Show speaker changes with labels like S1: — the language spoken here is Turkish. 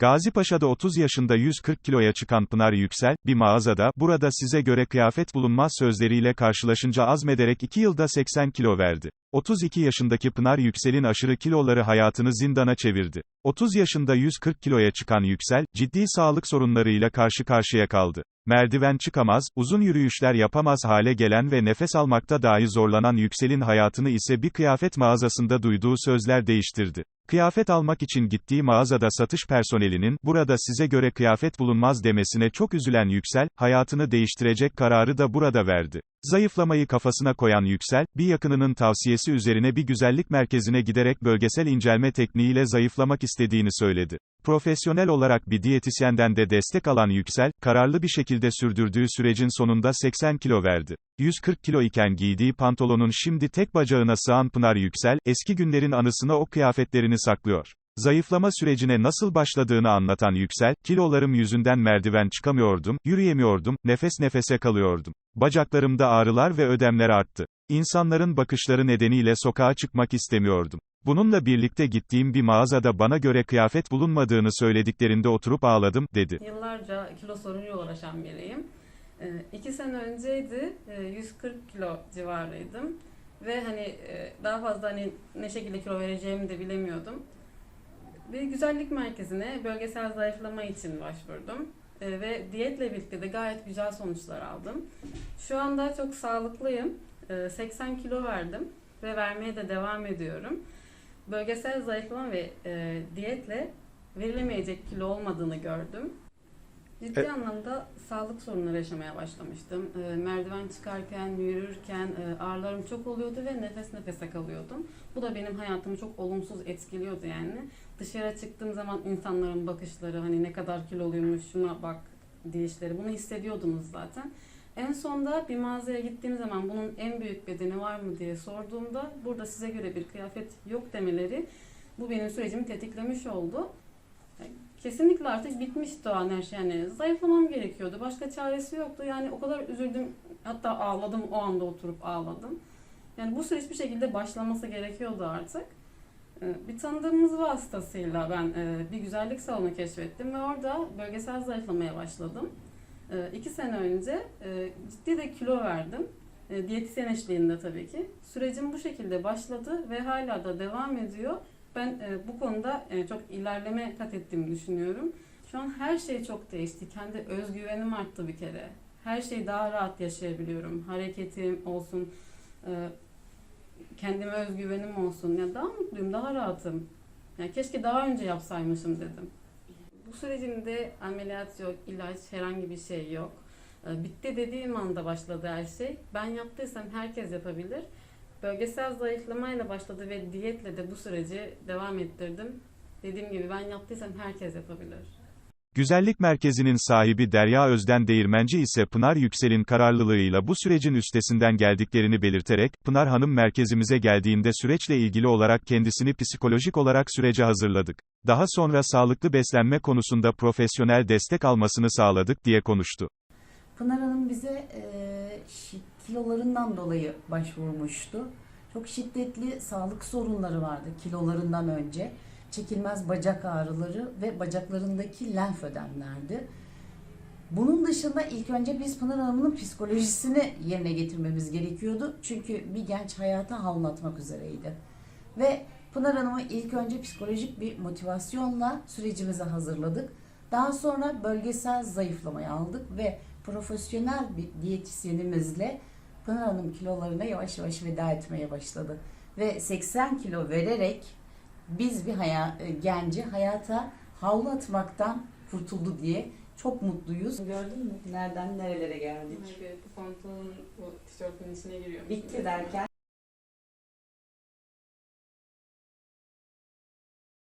S1: Gazi Paşa'da 30 yaşında 140 kiloya çıkan Pınar Yüksel, bir mağazada, burada size göre kıyafet bulunmaz sözleriyle karşılaşınca azmederek 2 yılda 80 kilo verdi. 32 yaşındaki Pınar Yüksel'in aşırı kiloları hayatını zindana çevirdi. 30 yaşında 140 kiloya çıkan Yüksel, ciddi sağlık sorunlarıyla karşı karşıya kaldı. Merdiven çıkamaz, uzun yürüyüşler yapamaz hale gelen ve nefes almakta dahi zorlanan Yüksel'in hayatını ise bir kıyafet mağazasında duyduğu sözler değiştirdi. Kıyafet almak için gittiği mağazada satış personelinin, burada size göre kıyafet bulunmaz demesine çok üzülen Yüksel, hayatını değiştirecek kararı da burada verdi. Zayıflamayı kafasına koyan Yüksel, bir yakınının tavsiyesi üzerine bir güzellik merkezine giderek bölgesel incelme tekniğiyle zayıflamak istediğini söyledi. Profesyonel olarak bir diyetisyenden de destek alan Yüksel, kararlı bir şekilde sürdürdüğü sürecin sonunda 80 kilo verdi. 140 kilo iken giydiği pantolonun şimdi tek bacağına sığan Pınar Yüksel, eski günlerin anısına o kıyafetlerini saklıyor. Zayıflama sürecine nasıl başladığını anlatan Yüksel, kilolarım yüzünden merdiven çıkamıyordum, yürüyemiyordum, nefes nefese kalıyordum. Bacaklarımda ağrılar ve ödemler arttı. İnsanların bakışları nedeniyle sokağa çıkmak istemiyordum. Bununla birlikte gittiğim bir mağazada bana göre kıyafet bulunmadığını söylediklerinde oturup ağladım, dedi.
S2: Yıllarca kilo sorunuyla uğraşan biriyim. Ee, iki sene önceydi, e, 140 kilo civarıydım. Ve hani e, daha fazla hani ne şekilde kilo vereceğimi de bilemiyordum. Bir güzellik merkezine bölgesel zayıflama için başvurdum. E, Ve diyetle birlikte de gayet güzel sonuçlar aldım. Şu anda çok sağlıklıyım. E, 80 kilo verdim ve vermeye de devam ediyorum. Bölgesel zayıflama ve e, diyetle verilemeyecek kilo olmadığını gördüm. Ciddi
S1: E-
S2: anlamda sağlık sorunları yaşamaya başlamıştım. E, merdiven çıkarken, yürürken e, ağrılarım çok oluyordu ve nefes nefese kalıyordum. Bu da benim hayatımı çok olumsuz etkiliyordu yani. Dışarı çıktığım zaman insanların bakışları hani ne kadar kiloluymuş şuna bak deyişleri bunu hissediyordunuz zaten. En sonda bir mağazaya gittiğim zaman bunun en büyük bedeni var mı diye sorduğumda burada size göre bir kıyafet yok demeleri bu benim sürecimi tetiklemiş oldu. Kesinlikle artık bitmişti o an her şey. Yani zayıflamam gerekiyordu. Başka çaresi yoktu. Yani o kadar üzüldüm. Hatta ağladım. O anda oturup ağladım. Yani bu süreç bir şekilde başlaması gerekiyordu artık. Ee, Bir tanıdığımız vasıtasıyla ben e, bir güzellik salonu keşfettim ve orada bölgesel zayıflamaya başladım. Ee, İki sene önce e, ciddi de kilo verdim. E, Diyetisyen eşliğinde tabii ki. Sürecim bu şekilde başladı ve hala da devam ediyor. Ben e, bu konuda e, çok ilerleme kat ettiğimi düşünüyorum. Şu an her şey çok değişti. Kendi özgüvenim arttı bir kere. Her şeyi daha rahat yaşayabiliyorum. Hareketim olsun, e, kendime özgüvenim olsun. Ya daha mutluyum, daha rahatım. Yani keşke daha önce yapsaymışım dedim. Bu sürecimde ameliyat yok, ilaç, herhangi bir şey yok. E, Bitti dediğim anda başladı her şey. Ben yaptıysam herkes yapabilir. Bölgesel zayıflamayla başladı ve diyetle de bu süreci devam ettirdim. Dediğim gibi ben yaptıysam herkes yapabilir.
S1: Güzellik merkezinin sahibi Derya Özden Değirmenci ise Pınar Yüksel'in kararlılığıyla bu sürecin üstesinden geldiklerini belirterek, Pınar Hanım merkezimize geldiğinde süreçle ilgili olarak kendisini psikolojik olarak sürece hazırladık. Daha sonra sağlıklı beslenme konusunda profesyonel destek almasını sağladık diye konuştu.
S3: Pınar Hanım bize e, kilolarından dolayı başvurmuştu. Çok şiddetli sağlık sorunları vardı kilolarından önce. Çekilmez bacak ağrıları ve bacaklarındaki lenf ödemlerdi. Bunun dışında ilk önce biz Pınar Hanım'ın psikolojisini yerine getirmemiz gerekiyordu. Çünkü bir genç hayata havlatmak üzereydi. Ve Pınar Hanım'ı ilk önce psikolojik bir motivasyonla sürecimize hazırladık. Daha sonra bölgesel zayıflamayı aldık ve profesyonel bir diyetisyenimizle Pınar Hanım kilolarına yavaş yavaş veda etmeye başladı. Ve 80 kilo vererek biz bir haya, e, genci hayata havlu atmaktan kurtuldu diye çok mutluyuz. Gördün mü? Nereden nerelere geldik?
S2: Bu pantolon bu tişörtün içine giriyor.
S3: Bitti derken